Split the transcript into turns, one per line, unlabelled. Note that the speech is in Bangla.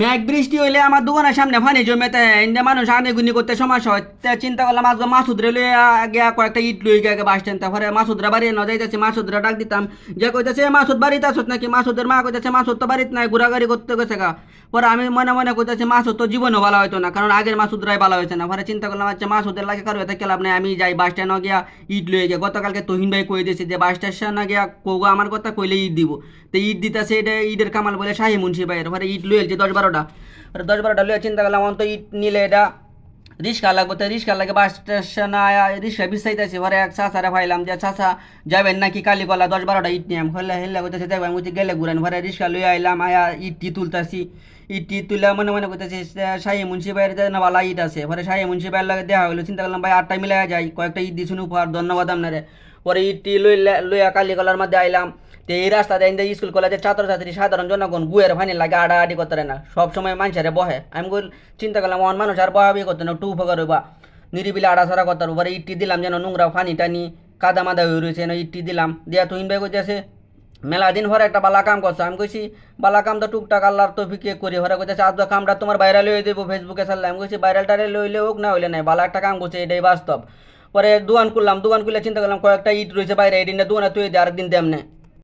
মেঘ বৃষ্টি হইলে আমার দোকানের সামনে ফানি জমেতে, ইন্দে মানুষ আনেগুনি করতে সমস্যা হয়। চিন্তা করলাম, আজকে মাসুদরে লইয়া গিয়া কয়েকটা ইট লই গিয়া বাস স্ট্যান্ড তারপরে মাসুদরা বাড়ি না যাইতেছে, মাসুদরা ডাক দিতাম, যে কইতেছে, মাসুদ বাড়িতে আসত নাকি? মাসুদের মা কইতেছে, মাসুদ তো বাড়িতে নাই, ঘোরাঘুরি করতে গেছে গা। পরে আমি মনে মনে করতেছি মাসুদ তো জীবনও ভালো হইতো না, কারণ আগের মাসুদরাই ভালো হয়েছে না। পরে চিন্তা করলাম আচ্ছা মাসুদের লাগে কারও এতে খেলাম নাই, আমি যাই, বাস স্ট্যান্ডে গিয়া ইট লয়ে গিয়া। গতকালকে তহিন ভাই কয়ে দিয়েছে যে, বাস স্টেশনে গিয়া কোগো আমার কথা কইলে ইট দিব। তো ইট দিতেছে এটা ইটের কামাল বলে শাহি মুন্সি ভাইয়ের। পরে ইট লয়েছে দশ বারোটা। দশ বারোটা লয়ে চিন্তা করলাম অন্ত ইট নিলে এটা রিক্সা লাগবে রিক্সা লাগে বাস স্টেশন রিক্সা বিছাইতেছি। ঘরে এক চাষারে ভাইলাম যে চাষা যাবেন নাকি কালীকলা দশ বারোটা ইট নিয়ে হলে হেলে করতেছে যাবেন বুঝতে গেলে ঘুরেন। ঘরে রিক্সা লইয়া আইলাম, আয়া ইটটি তুলতাছি। ইটটি তুলে মনে মনে করতেছি শাহী মুন্সি ভাইয়ের যে বালা ইট আছে। পরে শাহী মুন্সি ভাইয়ের লাগে দেওয়া হলো চিন্তা করলাম, ভাই আটটা মিলাই যাই, কয়েকটা ইট দিছুন উপহার, ধন্যবাদ আপনারে। পরে ইটটি লইলে, লইয়া কালীকলার মধ্যে আইলাম। তো এই রাস্তা দিয়ে স্কুল, কলেজের ছাত্রছাত্রী, সাধারণ জনগণ, গুয়ের ফানি লাগে আডাআডি করতে না। সব সময় মানুষের বহে। আমি চিন্তা করলাম, অন মানুষ আর বহাবি করতে না টু করে বা নিরিবিলি আড়াছড়া করতে পারে ইটটি দিলাম যেন নোংরা ফানি টানি কাদা মাদা হয়ে রয়েছে ইটটি দিলাম। দিয়া তুহিন ভাই কইতেছে, মেলা দিন পরে একটা বালা কাম করছে। আমি কইছি বালা কাম তো টুকটাক আল্লাহর তো ফিকে করি। হরে কইতেছে, আজ কামটা তোমার ভাইরাল হয়ে দেবো ফেসবুকে ছাড়লে আমি কইছি ভাইরাল টাইরাল হইলে হোক না হইলে নাই, বালা একটা কাম করছে, এটাই বাস্তব। পরে দোকান করলাম দোকান খুলে চিন্তা করলাম, কয়েকটা ইট রয়েছে বাইরে, এই দিনটা দোকানে তুই আরেকদিন দেমনে